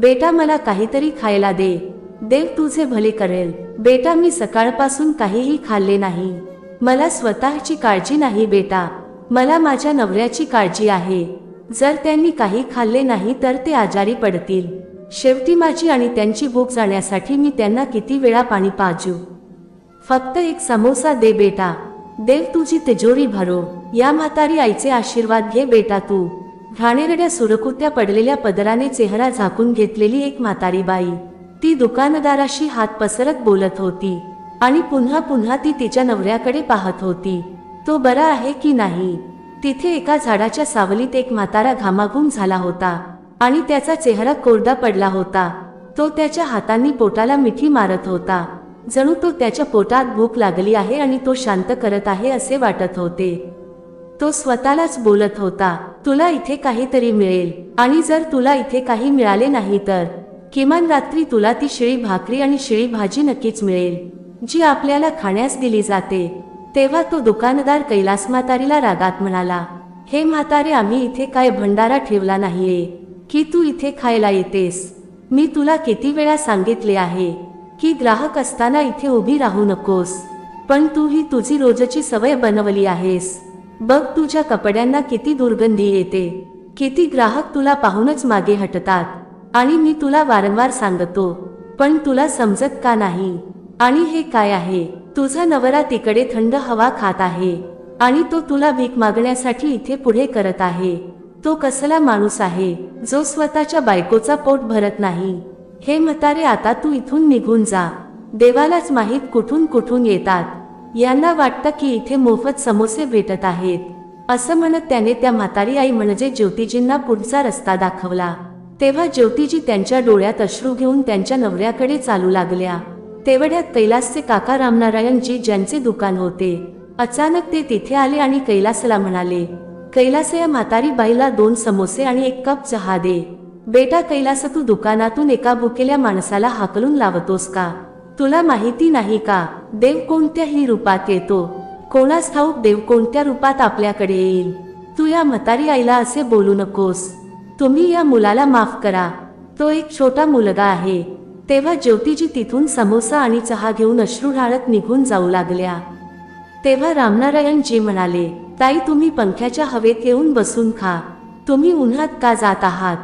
बेटा मला काहीतरी खायला दे. देव तुझे भले करेल. बेटा मी सकाळपासून काहीही खाल्ले नाही. मला स्वतःची काळजी नाही बेटा. मला माझ्या नवऱ्याची काळजी आहे. जर त्यांनी काही खाल्ले नाही तर ते आजारी पडतील. शेवटी माझी आणि त्यांची भूक जाण्यासाठी मी त्यांना किती वेळा पाणी पाजू? फक्त एक समोसा दे बेटा. देव तुझी तिजोरी भरो. या म्हातारी आईचे आशीर्वाद घे बेटा तू. घाणेरड्या सुरकुत्या पडलेल्या पदराने चेहरा झाकून घेतलेली एक म्हातारी बाई ती दुकानदाराशी हात पसरत बोलत होती आणि पुन्हा पुन्हा ती तिच्या नवऱ्याकडे पाहत होती. तो बरा आहे की नाही? तिथे एका झाडाच्या सावलीत एक म्हातारा घामाघूम झाला होता आणि त्याचा चेहरा कोरडा पडला होता. तो त्याच्या हातांनी पोटाला मिठी मारत होता. जणू तो त्याच्या पोटात भूक लागली आहे आणि तो शांत करत आहे असे वाटत होते. तो स्वतःलाच बोलत होता तुला इथे काहीतरी मिळेल. आणि जर तुला इथे काही मिळाले नाही तर किमान रात्री तुला ती शिळी भाकरी आणि शिळी भाजी नक्कीच मिळेल जी आपल्याला खाण्यास दिली जाते. तेव्हा तो दुकानदार कैलास म्हातारीला रागात म्हणाला हे म्हातारे आम्ही इथे काय भंडारा ठेवला नाहीये की तू इथे खायला येतेस? मी तुला किती वेळा सांगितले आहे की ग्राहक असताना इथे उभी राहू नकोस. पण तू ही तुझी रोजची सवय बनवली आहेस. बघ तुझ्या कपड्यांना किती दुर्गंधी येते. किती ग्राहक तुला पाहूनच मागे हटतात. आणि मी तुला वारंवार सांगतो पण तुला समजत का नाही? आणि हे काय आहे? तुझा नवरा तिकडे थंड हवा खात आहे. आणि तो तुला भीक मागण्यासाठी इथे पुढे करत आहे. तो कसला माणूस आहे जो स्वतःच्या बायकोचा पोट भरत नाही. हे म्हातारे आता तू इथून निघून जा. देवालाच माहीत कुठून कुठून येतात. यांना वाटतं की इथे मोफत समोसे भेटत आहेत. असं म्हणत त्याने त्या म्हातारी आई म्हणजे ज्योतिजींना पुढचा रस्ता दाखवला. तेव्हा ज्योतिजी त्यांच्या डोळ्यात अश्रू घेऊन त्यांच्या नवऱ्याकडे चालू लागल्या. तेवढ्यात कैलासचे काका रामनारायणजी ज्यांचे दुकान होते अचानक ते तिथे आले आणि कैलासला म्हणाले कैलास या म्हातारी बाईला दोन समोसे आणि एक कप चहा दे. बेटा कैलास तू दुकानातून एका भुकेल्या माणसाला हाकलून लावतोस का? तुला माहिती नाही का? देव कोणत्याही रूपात येतो? कोणास ठाऊक देव कोणत्या रूपात आपल्याकडे येईल? तू या म्हातारी आईला असे बोलू नकोस. तुम्ही या मुलाला माफ करा. तो एक छोटा मुलगा आहे. तेव्हा ज्योतिजी तिथून समोसा आणि चहा घेऊन अश्रू ढाळत निघून जाऊ लागल्या. तेव्हा रामनारायणजी म्हणाले ताई तुम्ही पंख्याच्या हवेत येऊन बसून खा. तुम्ही उन्हात का जात आहात?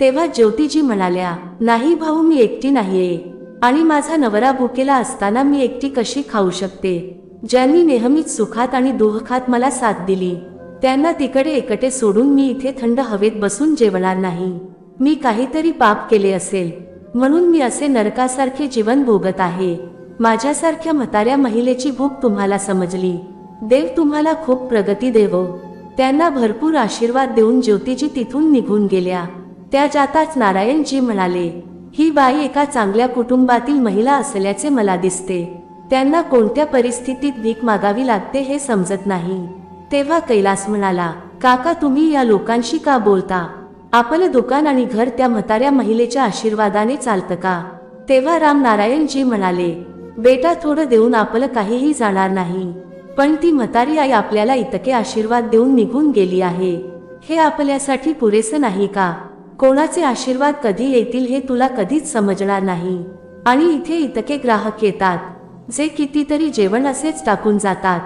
तेव्हा ज्योतिजी म्हणाल्या नाही भाऊ मी एकटी नाहीये. आणि माझा नवरा भुकेला असताना मी एकटी कशी खाऊ शकते? ज्यांनी नेहमीच सुखात आणि दुःखात मला साथ दिली त्यांना तिकडे एकटे सोडून मी इथे थंड हवेत बसून जेवणार नाही. मी काहीतरी पाप केले असेल म्हणून मी असे नरकासारखे जीवन भोगत आहे. माझ्यासारख्या म्हाताऱ्या महिलेची भूक तुम्हाला समजली. देव तुम्हाला खूप प्रगती देवो. त्यांना भरपूर आशीर्वाद देऊन ज्योतिजी तिथून निघून गेल्या. त्या जाताच नारायणजी म्हणाले ही बाई एका चांगल्या कुटुंबातील महिला असल्याचे मला दिसते. त्यांना कोणत्या परिस्थितीत भीक मागावी लागते हे समजत नाही. तेव्हा कैलास म्हणाला काका तुम्ही या लोकांशी का बोलता? आपलं दुकान आणि घर त्या म्हाताऱ्या महिलेच्या आशीर्वादाने चालतं का? तेव्हा राम नारायणजी म्हणाले बेटा थोडं देऊन आपलं काहीही जाणार नाही. पण ती म्हातारी आई आपल्याला इतके आशीर्वाद देऊन निघून गेली आहे. हे आपल्यासाठी पुरेसं नाही का? कोणाचे आशीर्वाद कधी येतील हे तुला कधीच समजणार नाही. आणि इथे इतके ग्राहक येतात जे कितीतरी जेवण असेच टाकून जातात.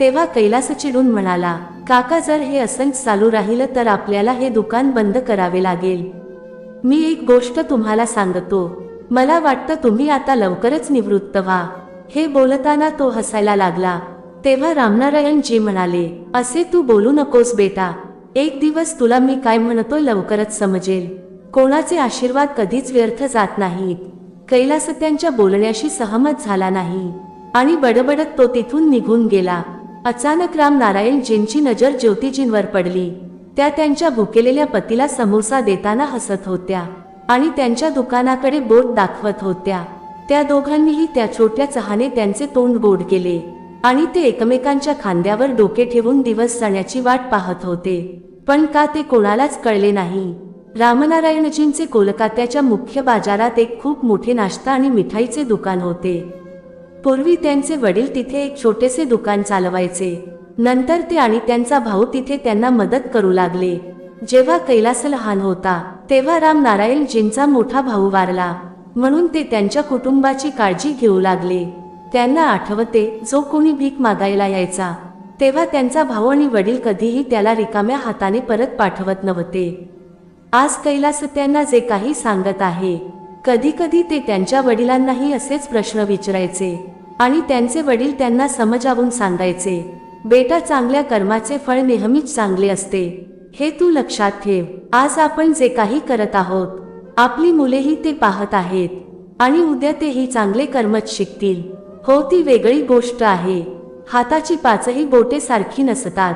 तेव्हा कैलास चिडून म्हणाला काका जर हे असंच चालू राहिलं तर आपल्याला हे दुकान बंद करावे लागेल. मी एक गोष्ट तुम्हाला सांगतो. मला वाटतं तुम्ही आता लवकरच निवृत्त व्हा. हे बोलताना तो हसायला लागला. तेव्हा रामनारायणजी म्हणाले असे तू बोलू नकोस बेटा. एक दिवस तुला मी काय म्हणतोय लवकरच समजेल. कोणाचे आशीर्वाद कधीच व्यर्थ जात नाहीत. कैलास त्यांच्या बोलण्याशी सहमत झाला नाही. आणि बडबडत तो तिथून निघून गेला. अचानक राम नारायणजींची नजर ज्योतिजींवर पडली. त्या त्यांच्या भुकेलेल्या पतीला समोसा देताना हसत होत्या. आणि त्यांच्या दुकानाकडे बोट दाखवत होत्या. त्या दोघांनीही त्या छोट्या चहाने त्यांचे तोंड गोड केले. आणि ते एकमेकांच्या खांद्यावर डोके ठेवून दिवस जाण्याची वाट पाहत होते. पण का ते कोणालाच कळले नाही? रामनारायणजींचे कोलकात्याच्या मुख्य बाजारात एक खूप मोठे नाश्ता आणि मिठाईचे दुकान होते. पूर्वी त्यांचे वडील तिथे एक छोटेसे दुकान चालवायचे. नंतर ते आणि त्यांचा भाऊ तिथे त्यांना मदत करू लागले. जेव्हा कैलास लहान होता तेव्हा राम नारायणजींचा मोठा भाऊ वारला. म्हणून ते त्यांच्या कुटुंबाची काळजी घेऊ लागले. त्यांना आठवते जो कोणी भीक मागायला यायचा. तेव्हा त्यांचा भाऊ आणि वडील कधीही त्याला रिकाम्या हाताने परत पाठवत नव्हते. आज कैलास त्यांना जे काही सांगत आहे कधी कधी ते त्यांच्या वडिलांनाही असेच प्रश्न विचारायचे आणि त्यांचे वडील त्यांना समजावून सांगायचे बेटा चांगल्या कर्माचे फळ नेहमीच चांगले असते. हे तू लक्षात ठेव. आज आपण जे काही करत आहोत आपली मुलेही ते पाहत आहेत आणि उद्या तेही चांगले कर्मच शिकतील. हो ती वेगळी गोष्ट आहे. हाताची पाचही बोटे सारखी नसतात.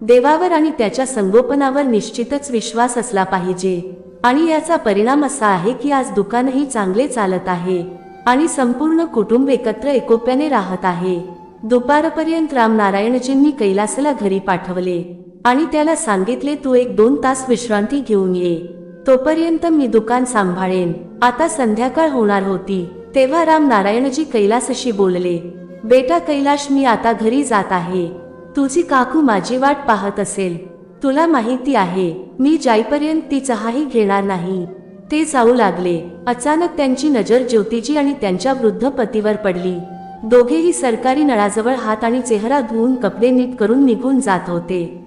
देवावर आणि त्याच्या संगोपनावर निश्चितच विश्वास असला पाहिजे. आणि याचा परिणाम असा आहे की आज दुकानही चांगले चालत आहे. आणि संपूर्ण कुटुंब एकत्र एकोप्याने राहत आहे. दुपारपर्यंत रामनारायणजींनी कैलासला घरी पाठवले. आणि त्याला सांगितले तू एक दोन तास विश्रांती घेऊन ये. तोपर्यंत मी दुकान सांभाळेन. आता संध्याकाळ होणार होती. तेव्हा राम नारायणजी कैलासशी बोलले बेटा कैलाश मी आता घरी जात आहे. तुझी काकू माझी वाट पाहत असेल. तुला माहिती आहे मी जाईपर्यंत ती चहाही घेणार नाही. ते जाऊ लागले. अचानक त्यांची नजर ज्योतिजी आणि त्यांच्या वृद्ध पतीवर पडली. दोघेही सरकारी नळाजवळ हात आणि चेहरा धुवून कपडे नीट करून निघून जात होते.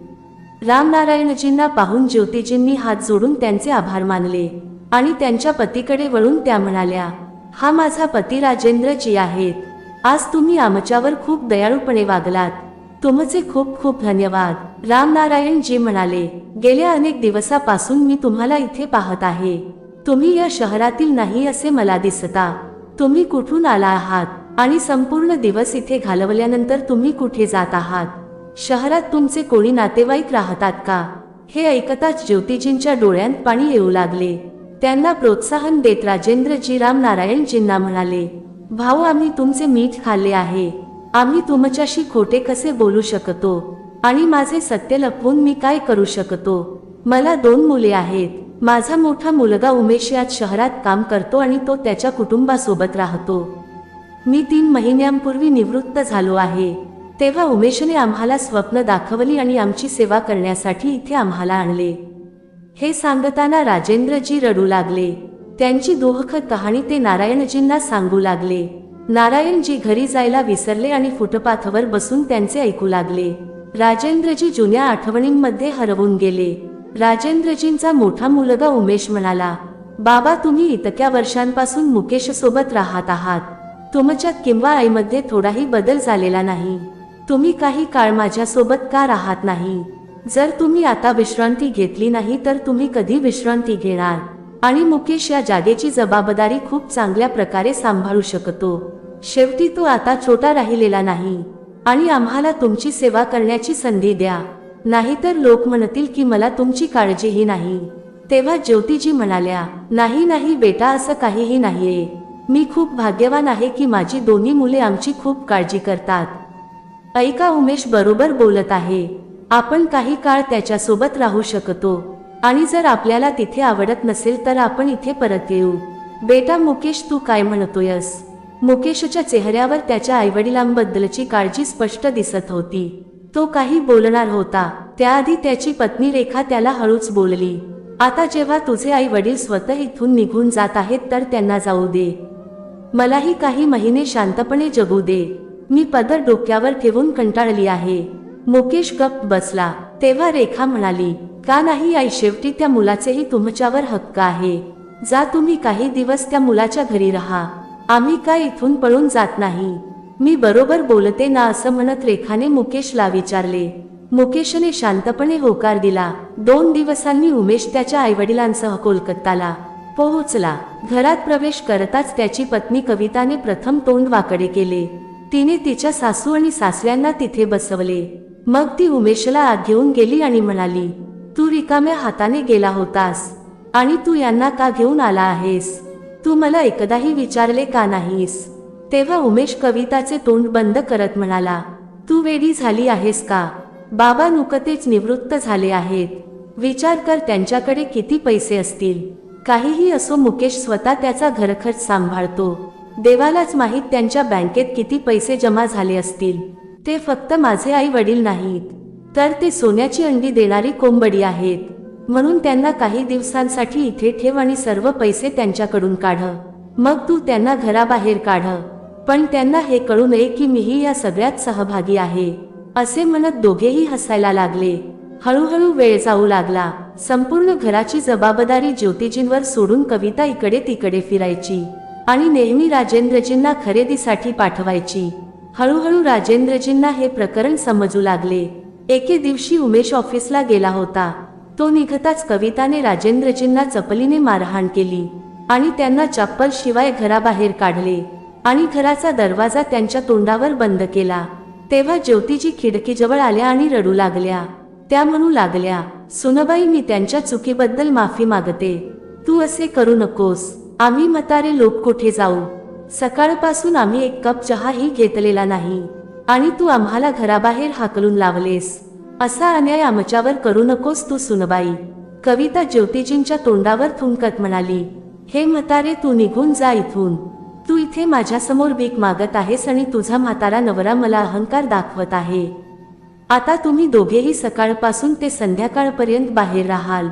रामनारायणजींना पाहून ज्योतिजींनी हात जोडून त्यांचे आभार मानले आणि त्यांच्या पतीकडे वळून त्या म्हणाल्या हा माझा पती राजेंद्रजी आहेत. आज तुम्ही आमच्यावर खूप दयाळूपणे वागलात. तुमचे खूप खूप धन्यवाद. रामनारायणजी म्हणाले गेल्या अनेक दिवसापासून मी तुम्हाला इथे पाहत आहे. तुम्ही या शहरातील नाही असे मला दिसता. तुम्ही कुठून आला आहात? आणि संपूर्ण दिवस इथे घालवल्यानंतर तुम्ही कुठे जात आहात? शहरात तुमचे कोणी नातेवाईक राहतात का हे ऐकताच ज्योतिजींच्या डोळ्यांत पाणी येऊ लागले. त्यांना प्रोत्साहन देत राजेंद्रजी रामनारायणजींना म्हणाले भाऊ आम्ही तुमचे मीठ खाल्ले आहे. आम्ही तुमच्याशी खोटे कसे बोलू शकतो? आणि माझे सत्य लपवून मी काय करू शकतो? मला दोन मुले आहेत. माझा मोठा मुलगा उमेश यात शहरात काम करतो आणि तो त्याच्या कुटुंबासोबत राहतो. मी तीन महिन्यांपूर्वी निवृत्त झालो आहे. तेव्हा उमेशने आम्हाला स्वप्न दाखवली आणि आमची सेवा करण्यासाठी इथे आम्हाला आणले. हे सांगताना राजेंद्रजी रडू लागले. त्यांची दोहख कहाणी ते नारायणजींना सांगू लागले. नारायणजी घरी जायला विसरले आणि फुटपाथवर बसून त्यांचे ऐकू लागले. राजेंद्रजी जुन्या आठवणींमध्ये हरवून गेले. राजेंद्रजींचा मोठा मुलगा उमेश म्हणाला बाबा तुम्ही इतक्या वर्षांपासून मुकेश सोबत राहत आहात. तुमच्यात किंवा आईमध्ये थोडाही बदल झालेला नाही. तुम्ही काही काळ माझ्यासोबत का राहत नाही? जर तुम्ही आता विश्रांती घेतली नाही तर तुम्ही कधी विश्रांती घेणार? आणि मुकेश या जागेची जबाबदारी खूप चांगल्या प्रकारे सांभाळू शकतो. शेवटी तो आता छोटा राहिलेला नाही. आणि आम्हाला तुमची सेवा करण्याची संधी द्या. नाहीतर लोक म्हणतील की मला तुमची काळजीही नाही. तेव्हा ज्योतिजी म्हणाल्या नाही नाही बेटा असं काहीही नाहीये. मी खूप भाग्यवान आहे की माझी दोन्ही मुले आमची खूप काळजी करतात. ऐका उमेश बरोबर बोलत आहे. आपण काही काळ त्याच्यासोबत राहू शकतो. आणि जर आपल्याला तिथे आवडत नसेल तर आपण इथे परत येऊ. बेटा मुकेश तू काय म्हणतोयस? मुकेशच्या चेहऱ्यावर त्याच्या आईवडिलांबद्दलची काळजी स्पष्ट दिसत होती. तो काही बोलणार होता. त्याआधी त्याची पत्नी रेखा त्याला हळूच बोलली आता जेव्हा तुझे आई वडील स्वतः इथून निघून जात आहेत तर त्यांना जाऊ दे. मलाही काही महिने शांतपणे जगू दे. मी पदर डोक्यावर ठेवून कंटाळली आहे. मुकेश गप्प बसला. तेव्हा रेखा म्हणाली का नाही आई शेवटी त्या मुलाचेही तुमच्यावर हक्क आहे. जा तुम्ही काही दिवस त्या मुलाच्या घरी राहा. आम्ही काय इथून पळून जात नाही. मी बरोबर बोलते ना असं म्हणत रेखाने मुकेशला विचारले. मुकेशने शांतपणे होकार दिला. दोन दिवसांनी उमेश त्याच्या आईवडिलांसह कोलकाताला पोहोचला. घरात प्रवेश करताच त्याची पत्नी कविताने प्रथम तोंड वाकडे केले. तिने तिच्या सासू आणि सासऱ्यांना तिथे बसवले. मग ती उमेशला आत घेऊन गेली आणि म्हणाली तू रिकाम्या हाताने गेला होतास आणि तू यांना का घेऊन आला आहेस? तू मला एकदाही विचारले का नाहीस? तेव्हा उमेश कविताचे तोंड बंद करत म्हणाला तू वेडी झाली आहेस का? बाबा नुकतेच निवृत्त झाले आहेत. विचार कर त्यांच्याकडे किती पैसे असतील. काहीही असो मुकेश स्वतः त्याचा घरखर्च सांभाळतो. देवालाच माहीत त्यांच्या बँकेत किती पैसे जमा झाले असतील. ते फक्त माझे आई वडील नाहीत तर ते सोन्याची अंडी देणारी कोंबडी आहेत. म्हणून त्यांना काही दिवसांसाठी इथे ठेव आणि सर्व पैसे त्यांच्याकडून काढ. मग तू त्यांना घराबाहेर काढ. पण त्यांना हे कळू नये की मीही या सगळ्यात सहभागी आहे. असे म्हणत दोघेही हसायला लागले. हळूहळू वेळ जाऊ लागला. संपूर्ण घराची जबाबदारी ज्योतिजींवर सोडून कविता इकडे तिकडे फिरायची आणि नेहमी राजेंद्रजींना खरेदीसाठी पाठवायची. हळूहळू राजेंद्रजींना हे प्रकरण समजू लागले. एके दिवशी उमेश ऑफिसला गेला होता. तो निघताच कविताने राजेंद्रजींना चपलीने मारहाण केली आणि त्यांना चप्पल शिवाय घराबाहेर काढले आणि घराचा दरवाजा त्यांच्या तोंडावर बंद केला. तेव्हा ज्योतिजी खिडकीजवळ आल्या आणि रडू लागल्या. त्या म्हणू लागल्या सुनबाई मी त्यांच्या चुकीबद्दल माफी मागते. तू असे करू नकोस. आम्ही मतारे लोक कुठे जाऊ? सकाळपासून आम्ही एक कप चहाही घेतलेला नाही. आणि तू आम्हाला घराबाहेर हाकलून लावलेस. असा अन्याय आमच्यावर करू नकोस तू सुनबाई. कविता ज्योतिजींच्या तोंडावर थुंकत म्हणाली. हे म्हातारे तू निघून जा इथून. तू इथे माझ्यासमोर भीक मागत आहेस आणि तुझा म्हातारा नवरा मला अहंकार दाखवत आहे. आता तुम्ही दोघेही सकाळपासून ते संध्याकाळपर्यंत बाहेर राहाल.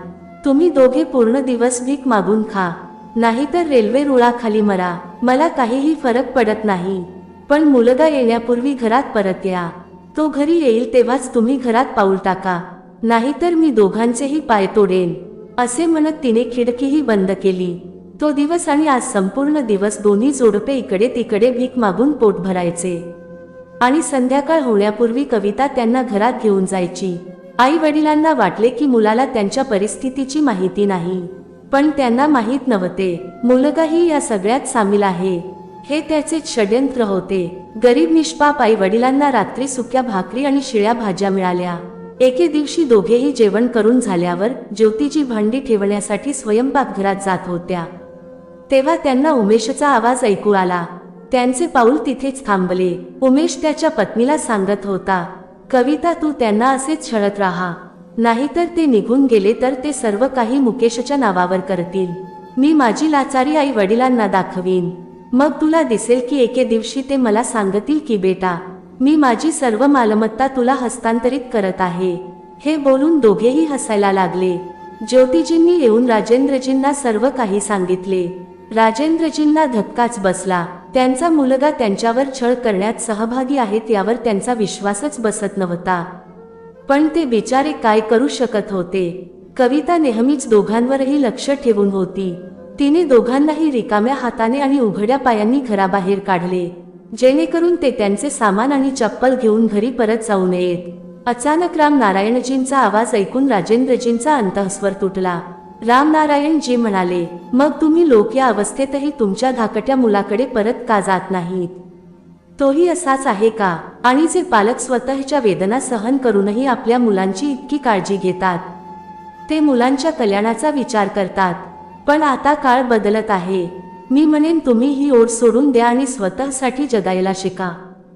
तुम्ही दोघे पूर्ण दिवस भीक मागून खा. नाहीतर रेल्वे रुळाखाली मरा. मला काहीही फरक पडत नाही. पण मुलगा येण्यापूर्वी घरात परत या. तो घरी येईल तेव्हाच तुम्ही घरात पाऊल टाका. नाहीतर मी दोघांचेही पाय तोडेन. असे म्हणत तिने खिडकीही बंद केली. तो दिवस आणि आज संपूर्ण दिवस दोन्ही जोडपे इकडे तिकडे भीक मागून पोट भरायचे. आणि संध्याकाळ होण्यापूर्वी कविता त्यांना घरात घेऊन जायची. आई वडिलांना वाटले की मुलाला त्यांच्या परिस्थितीची माहिती नाही. पण त्यांना माहीत नव्हते. मुलगाही या सगळ्यात सामील आहे. हे त्याचे षड्यंत्र होते. गरीब निष्पाप आई वडिलांना रात्री सुक्या भाकरी आणि शिळ्या भाज्या मिळाल्या. एके दिवशी दोघेही जेवण करून झाल्यावर ज्योतीची भांडी ठेवण्यासाठी स्वयंपाकघरात जात होत्या. तेव्हा त्यांना उमेशचा आवाज ऐकू आला. त्यांचे पाऊल तिथेच थांबले. उमेश त्याच्या पत्नीला सांगत होता कविता तू त्यांना असेच छळत राहा. नाहीतर ते निघून गेले तर ते सर्व काही मुकेशच्या नावावर करतील. मी माझी लाचारी आई वडिलांना दाखवीन. मग तुला दिसेल की एके दिवशी ते मला सांगतील की बेटा मी माझी सर्व मालमत्ता तुला हस्तांतरित करत आहे. हे बोलून दोघेही हसायला लागले. ज्योतिजींनी येऊन राजेंद्रजींना सर्व काही सांगितले. राजेंद्रजींना धक्काच बसला. त्यांचा मुलगा त्यांच्यावर छळ करण्यात सहभागी आहेत यावर त्यांचा विश्वासच बसत नव्हता. पण ते बिचारे काय करू शकत होते? कविता नेहमीच दोघांवरही लक्ष ठेवून होती. तिने दोघांनाही रिकाम्या हाताने आणि उघड्या पायांनी घराबाहेर काढले. जेणेकरून ते त्यांचे सामान आणि चप्पल घेऊन घरी परत जाऊ नयेत. अचानक राम नारायणजींचा आवाज ऐकून राजेंद्रजींचा अंतःस्वर तुटला. राम नारायणजी म्हणाले मग तुम्ही लोक या अवस्थेतही तुमच्या धाकट्या मुलाकडे परत का जात नाहीत? तोही असाच आहे का? आणि जे पालक स्वतःच्या वेदना सहन करूनही आपल्या मुलांची इतकी काळजी घेतात. ते मुलांच्या कल्याणाचा विचार करतात. पण आता काळ बदलत आहे. मी म्हणेन तुम्ही ही ओढ सोडून द्या आणि स्वतःसाठी जगायला शिका.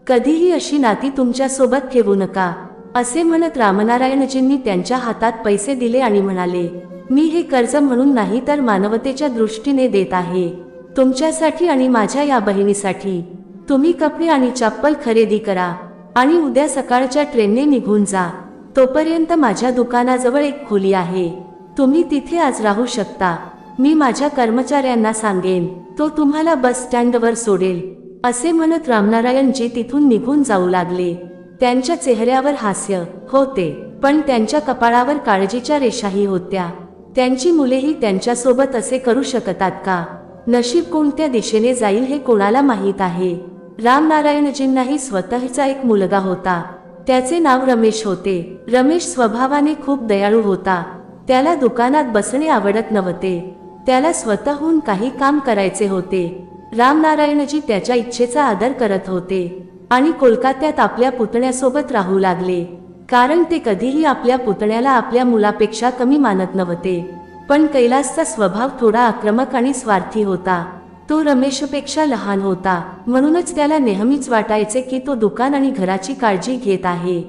कधीही अशी नाती तुमच्यासोबत ठेवू नका. असे म्हणत रामनारायणजींनी त्यांच्या हातात पैसे दिले आणि म्हणाले मी हे कर्ज म्हणून नाही तर मानवतेच्या दृष्टीने देत आहे. तुमच्यासाठी आणि माझ्या या बहिणीसाठी. तुम्ही कपडे आणि चप्पल खरेदी करा आणि उद्या सकाळच्या ट्रेनने निघून जा. तोपर्यंत माझ्या दुकानाजवळ एक खोली आहे. तुम्ही तिथे आज राहू शकता. मी माझ्या कर्मचाऱ्यांना सांगेन. तो तुम्हाला बस स्टँडवर सोडेल. असे म्हणत रामनारायणजी तिथून निघून जाऊ लागले. त्यांच्या चेहऱ्यावर हास्य होते पण त्यांच्या कपाळावर काळजीच्या रेषाही होत्या. त्यांची मुलेही त्यांच्यासोबत असे करू शकतात का? नशीब कोणत्या दिशेने जाईल हे कोणाला माहीत आहे? रामनारायणजींनाही स्वतःचा एक मुलगा होता. त्याचे नाव रमेश होते. रमेश स्वभावाने खूप दयाळू होता. त्याला दुकानात बसणे आवडत नव्हते. त्याला स्वतःहून काही काम करायचे होते. रामनारायणजी त्याच्या इच्छेचा आदर करत होते आणि कोलकात्यात आपल्या पुतण्यासोबत राहू लागले. कारण ते कधीही आपल्या पुतण्याला आपल्या मुलापेक्षा कमी मानत नव्हते. पण कैलासचा स्वभाव थोडा आक्रमक आणि स्वार्थी होता. तो रमेशपेक्षा लहान होता. म्हणूनच त्याला नेहमीच वाटायचे की तो दुकान आणि घराची काळजी घेत आहे.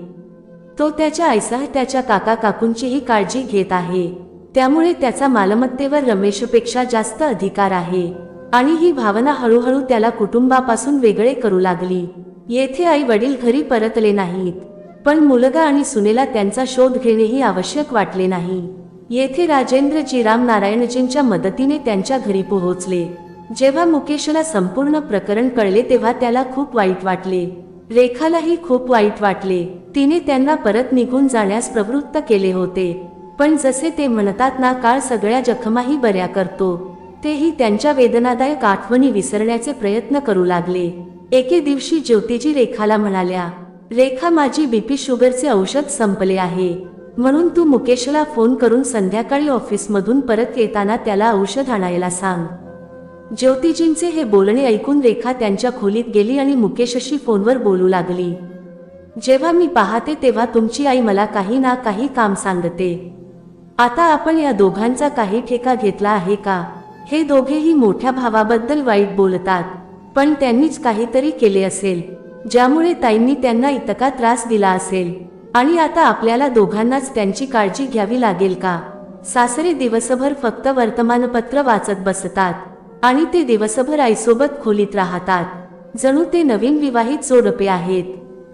तो त्याच्या आईसह त्याच्या काका काकूंचीही काळजी घेत आहे. त्यामुळे त्याचा मालमत्तेवर रमेशपेक्षा जास्त अधिकार आहे. आणि ही भावना हळूहळू त्याला कुटुंबापासून वेगळे करू लागली. येथे आई वडील घरी परतले नाहीत. पण मुलगा आणि सुनेला त्यांचा शोध घेणेही आवश्यक वाटले नाही. येथे राजेंद्रजी राम नारायणजींच्या मदतीने त्यांच्या घरी पोहोचले. जेव्हा मुकेशला संपूर्ण प्रकरण कळले तेव्हा त्याला खूप वाईट वाटले. रेखालाही खूप वाईट वाटले. तिने त्यांना परत निघून जाण्यास प्रवृत्त केले होते. पण जसे ते म्हणतात ना काळ सगळ्या जखमाही बऱ्या करतो. तेही त्यांच्या वेदनादायक आठवणी विसरण्याचे प्रयत्न करू लागले. एके दिवशी ज्योतिजी रेखाला म्हणाल्या रेखा माझी बीपी शुगरचे औषध संपले आहे. म्हणून तू मुकेशला फोन करून संध्याकाळी ऑफिसमधून परत येताना त्याला औषध आणायला सांग. ज्योतिजींचे हे बोलणे ऐकून रेखा त्यांच्या खोलीत गेली आणि मुकेशशी फोनवर बोलू लागली. जेव्हा मी पाहते तेव्हा तुमची आई मला काही ना काही काम सांगते. आता आपण या दोघांचा काही ठेका घेतला आहे का? हे दोघेही मोठ्या भावाबद्दल वाईट बोलतात. पण त्यांनीच काहीतरी केले असेल. ज्यामुळे ताईंनी त्यांना इतका त्रास दिला असेल. आणि आता आपल्याला दोघांनाच त्यांची काळजी घ्यावी लागेल का? सासरे दिवसभर फक्त वर्तमानपत्र वाचत बसतात. आणि ते दिवसभर आईसोबत खोलीत राहतात. जणू ते नवीन विवाहित जोडपे आहेत.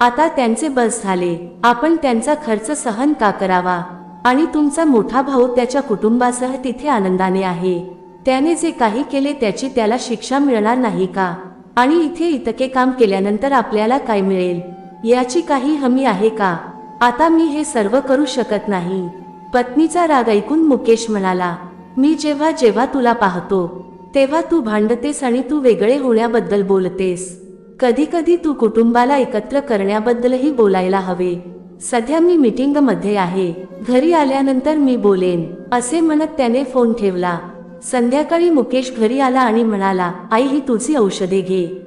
आता त्यांचे बस झाले. आपण त्यांचा खर्च सहन का करावा? आणि तुमचा मोठा भाऊ त्याच्या कुटुंबासह तिथे आनंदाने आहे. त्याने जे काही केले त्याची त्याला शिक्षा मिळणार नाही का? आणि इथे इतके काम केल्यानंतर आपल्याला काय मिळेल? याची काही हमी आहे का? आता मी हे सर्व करू शकत नाही. पत्नीचा राग ऐकून मुकेश म्हणाला मी जेव्हा जेव्हा तुला पाहतो तेव्हा तू भांडतेस आणि तू वेगळे होण्याबद्दल बोलतेस. कधी कधी तू कुटुंबाला एकत्र करण्याबद्दलही बोलायला हवे. सध्या मी मीटिंगमध्ये आहे. घरी आल्यानंतर मी बोलेन असे म्हणत त्याने फोन ठेवला. संध्याकाळी मुकेश घरी आला आणि म्हणाला आई ही तुझी औषधे घे.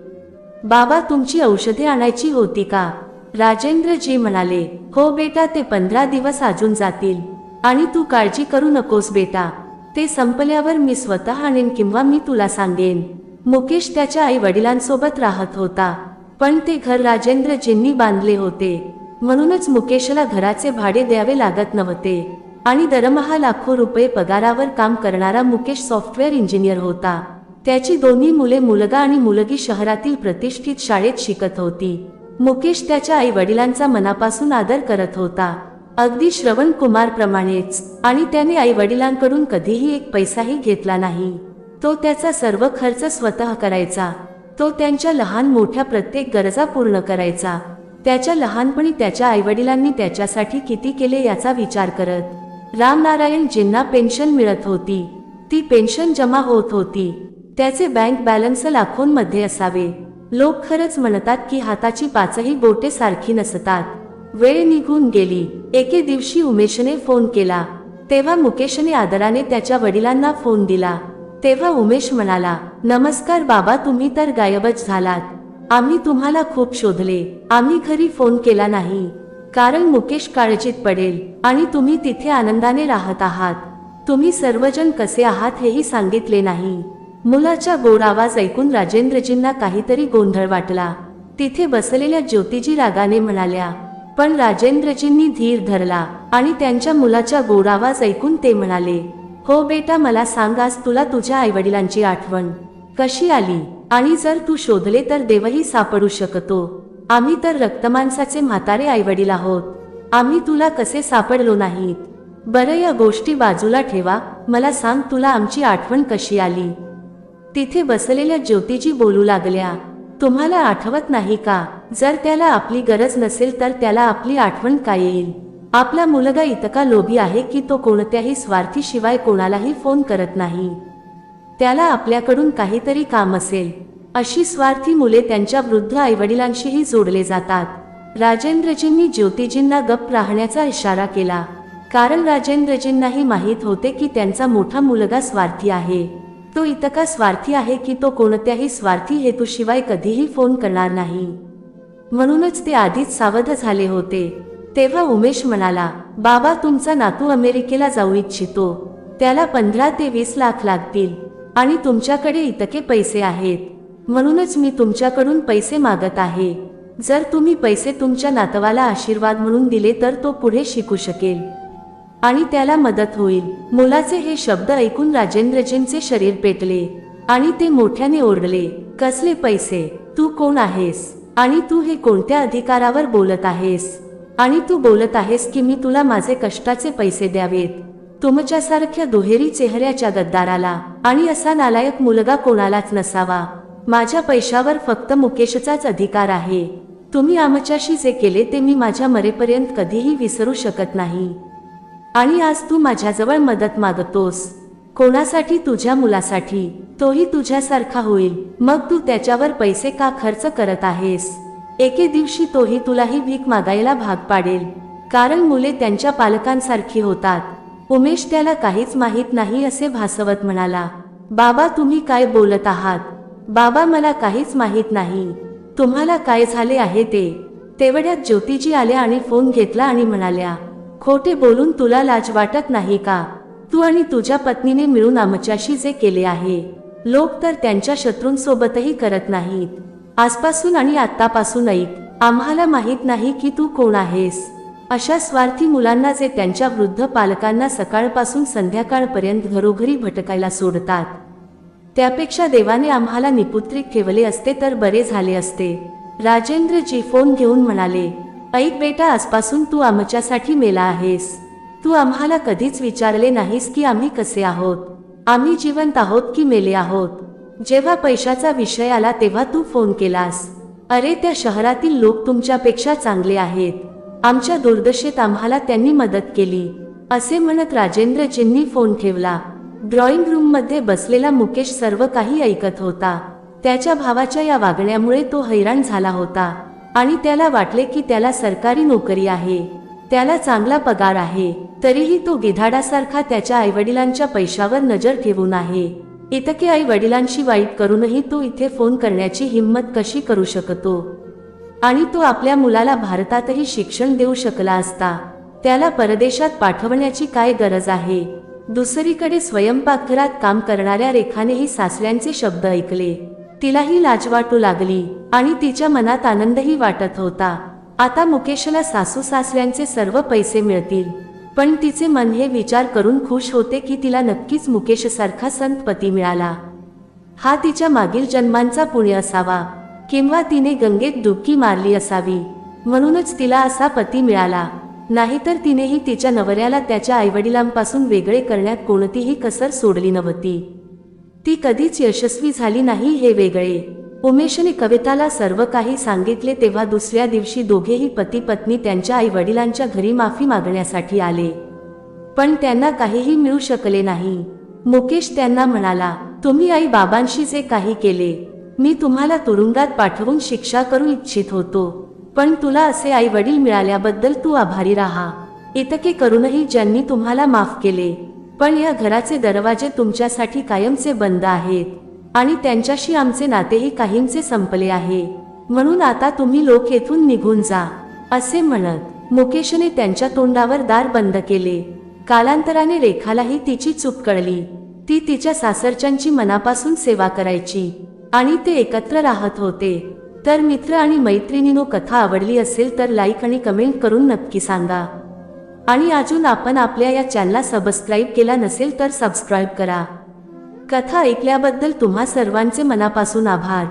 बाबा तुमची औषधे आणायची होती का? राजेंद्रजी म्हणाले हो बेटा ते पंधरा दिवस अजून जातील. आणि तू काळजी करू नकोस बेटा. ते संपल्यावर मी स्वतः आणेन किंवा मी तुला सांगेन. मुकेश त्याच्या आई वडिलांसोबत राहत होता. पण ते घर राजेंद्रजींनी बांधले होते. म्हणूनच मुकेशला घराचे भाडे द्यावे लागत नव्हते. आणि दरमहा लाखो रुपये पगारावर काम करणारा मुकेश सॉफ्टवेअर इंजिनियर होता. त्याची दोन्ही मुले मुलगा आणि मुलगी शहरातील प्रतिष्ठित शाळेत शिकत होती. मुकेश त्याच्या आई वडिलांचा मनापासून आदर करत होता. अगदी श्रवण कुमार प्रमाणेच. आणि त्याने आई वडिलांकडून कधीही एक पैसाही घेतला नाही. तो त्याचा सर्व खर्च स्वतः करायचा. तो त्यांच्या लहान मोठ्या प्रत्येक गरजा पूर्ण करायचा. त्याच्या लहानपणी त्याच्या आईवडिलांनी त्याच्यासाठी किती केले याचा विचार करत. रामनारायण जींना पेन्शन मिळत होती. ती पेन्शन जमा होत होती. त्याचे बँक बॅलन्स लाखोंमध्ये असावे. लोक खरंच म्हणतात की हाताची पाचही बोटे सारखी नसतात. वेळ निघून गेली. एके दिवशी उमेशने फोन केला. तेव्हा मुकेशने आदराने त्याच्या वडिलांना फोन दिला. तेव्हा उमेश म्हणाला नमस्कार बाबा तुम्ही तर गायबच झालात. आम्ही तुम्हाला खूप शोधले. आम्ही घरी फोन केला नाही. कारण मुकेश काळजीत पडेल आणि तुम्ही तिथे आनंदाने राहत आहात. तुम्ही सर्वजण कसे आहात हेही सांगितले नाही. मुलाचा गोड आवाज ऐकून राजेंद्रजींना काहीतरी गोंधळ वाटला. तिथे बसलेल्या ज्योतिजी रागाने म्हणाल्या पण राजेंद्रजींनी धीर धरला आणि त्यांच्या मुलाच्या गोड आवाज ऐकून ते म्हणाले हो बेटा मला सांग आज तुला तुझ्या आईवडिलांची आठवण कशी आली? आणि जर तू शोधले तर देवही सापडू शकतो. आम्ही तर रक्तमांसाचे म्हातारे आईवडील आहोत. आम्ही तुला कसे सापडलो नाहीत? बरं या गोष्टी बाजूला ठेवा. मला सांग तुला आमची आठवण कशी आली? तिथे बसलेल्या ज्योतिजी बोलू लागल्या तुम्हाला आठवत नाही का? जर त्याला आपली गरज नसेल तर त्याला आपली आठवण काय येईल? आपला मुलगा इतका लोभी आहे की तो कोणत्याही स्वार्थीशिवाय कोणालाही फोन करत नाही. त्याला आपल्याकडून काहीतरी काम असेल. अशी स्वार्थी मुले त्यांच्या वृद्ध आईवडिलांशीही जोडले जातात. राजेंद्रजींनी ज्योतिजींना गप्प राहण्याचा इशारा केला. कारण राजेंद्रजींनाही माहीत होते की त्यांचा मोठा मुलगा स्वार्थी आहे. तो इतका स्वार्थी आहे की तो कोणत्याही स्वार्थी हेतूशिवाय कधीही फोन करणार नाही. म्हणूनच ते आधीच सावध झाले होते. तेव्हा उमेश म्हणाला बाबा तुमचा नातू अमेरिकेला जाऊ इच्छितो. त्याला पंधरा ते वीस लाख लागतील आणि तुमच्याकडे इतके पैसे आहेत. म्हणूनच मी तुमच्याकडून पैसे मागत आहे. जर तुम्ही पैसे तुमच्या नातवाला आशीर्वाद म्हणून दिले तर तो पुढे शिकू शकेल. आणि त्याला मदत होईल. मुलाचे हे शब्द ऐकून राजेंद्रजींचे शरीर पेटले आणि ते मोठ्याने ओरडले कसले पैसे? तू कोण आहेस? आणि तू हे कोणत्या अधिकारावर बोलत आहेस? आणि तू बोलत आहेस की मी तुला माझे कष्टाचे पैसे द्यावेत. तुमच्यासारख्या दुहेरी चेहऱ्याच्या गद्दाराला आणि असा नालायक मुलगा कोणालाच नसावा. माझ्या पैशावर फक्त मुकेशचाच अधिकार आहे. तुम्ही आमच्याशी जे केले ते मी माझ्या मरेपर्यंत कधीही विसरू शकत नाही. आणि आज तू माझ्याजवळ मदत मागतोस. कोणासाठी तुझ्या मुलासाठी? तोही तुझ्यासारखा होईल. मग तू त्याच्यावर पैसे का खर्च करत आहेस? एके दिवशी तोही तुलाही भीक मागायला भाग पाडेल. कारण मुले त्यांच्या पालकांसारखी होतात. उमेश त्याला काहीच माहीत नाही असे भासवत म्हणाला. बाबा तुम्ही काय बोलत आहात? बाबा मला काहीच माहीत नाही. तुम्हाला काय झाले आहे ते? तेवढ्यात ज्योतिजी आल्या आणि फोन घेतला आणि म्हणाल्या खोटे बोलून तुला लाज वाटत नाही का? तू आणि तुझ्या पत्नीने मिळून आमच्याशी जे केले आहे. लोक तर त्यांच्या शत्रूंसोबतही करत नाहीत. आजपासून आणि आत्तापासून ऐक आम्हाला माहीत नाही की तू कोण आहेस. अशा स्वार्थी मुलांना जे त्यांच्या वृद्ध पालकांना सकाळपासून संध्याकाळपर्यंत घरोघरी भटकायला सोडतात. त्यापेक्षा देवाने आम्हाला निपुत्रिक ठेवले असते तर बरे झाले असते. राजेंद्रजी फोन घेऊन म्हणाले ऐक बेटा आजपासून तू आमच्यासाठी मेला आहेस. तू आम्हाला कधीच विचारले नाहीस की आम्ही कसे आहोत? आम्ही जिवंत आहोत की मेले आहोत? जेव्हा पैशाचा विषय आला तेव्हा तू फोन केलास. अरे त्या शहरातील लोक तुमच्यापेक्षा चांगले आहेत. आमच्या दुर्दशेत आम्हाला त्यांनी मदत केली. असे म्हणत राजेंद्रजींनी फोन ठेवला. ड्रॉइंग रूममध्ये बसलेला मुकेश सर्व काही ऐकत होता. त्याच्या भावाच्या या वागण्यामुळे तो हैराण झाला होता आणि त्याला वाटले की त्याला सरकारी नोकरी आहे. त्याला चांगला पगार आहे. तरीही तो गिधाडासारखा त्याच्या आईवडिलांच्या पैशावर नजर ठेवून आहे. इतके आई वडिलांशी वाईट करूनही तो इथे फोन करण्याची हिंमत कशी करू शकतो? आणि तो आपल्या मुलाला भारतातही शिक्षण देऊ शकला असता त्याला परदेशात पाठवण्याची काय गरज आहे? दुसरीकडे स्वयंपाकघरात काम करणाऱ्या रेखानेही सासऱ्यांचे शब्द ऐकले. तिलाही लाज वाटू लागली आणि तिच्या मनात आनंदही वाटत होता. आता मुकेशला सासू सासऱ्यांचे सर्व पैसे मिळतील. पण तिचे मन हे विचार करून खुश होते की तिला नक्कीच मुकेशसारखा संत पती मिळाला. हा तिच्या मागील जन्मांचा पुण्य असावा. किंवा तिने गंगेत डुबकी मारली असावी. म्हणूनच तिला असा पती मिळाला. नाहीतर तिनेही तिच्या नवऱ्याला त्याच्या आईवडिलांपासून वेगळे करण्यात कोणतीही कसर सोडली नव्हती. ती कधीच यशस्वी झाली नाही हे वेगळे. उमेशने कविताला सर्व काही सांगितले तेव्हा दुसऱ्या दिवशी दोघेही पती पत्नी त्यांच्या आई वडिलांच्या घरी माफी मागण्यासाठी आले. पण त्यांना काहीही मिळू शकले नाही. मुकेश त्यांना म्हणाला तुम्ही आई बाबांशी जे काही केले मी तुम्हाला तुरुंगात पाठवून शिक्षा करू इच्छित होतो. पण तुला असे आई वडील मिळाल्याबद्दल तू आभारी राहा. इतके करूनही ज्यांनी तुम्हाला माफ केले पण या घराचे दरवाजे तुमच्यासाठी कायमचे बंद आहेत. आणि त्यांच्याशी आमचे नातेही काहींचे संपले आहे. म्हणून आता तुम्ही लोक येथून निघून जा असे म्हणत मुकेशने त्यांच्या तोंडावर दार बंद केले. कालांतराने रेखालाही तिची चूक कळली. ती तिच्या सासरच्यांची मनापासून सेवा करायची. आणि ते एकत्र राहत होते. तर मित्र आणि मैत्रिणीनो कथा आवडली असेल तर लाईक आणि कमेंट करून नक्की सांगा. आणि अजून आपण आपल्या या चॅनलला सबस्क्राईब केला नसेल तर सबस्क्राईब करा. कथा ऐकल्याबद्दल तुम्हा सर्वांचे मनापासून आभार.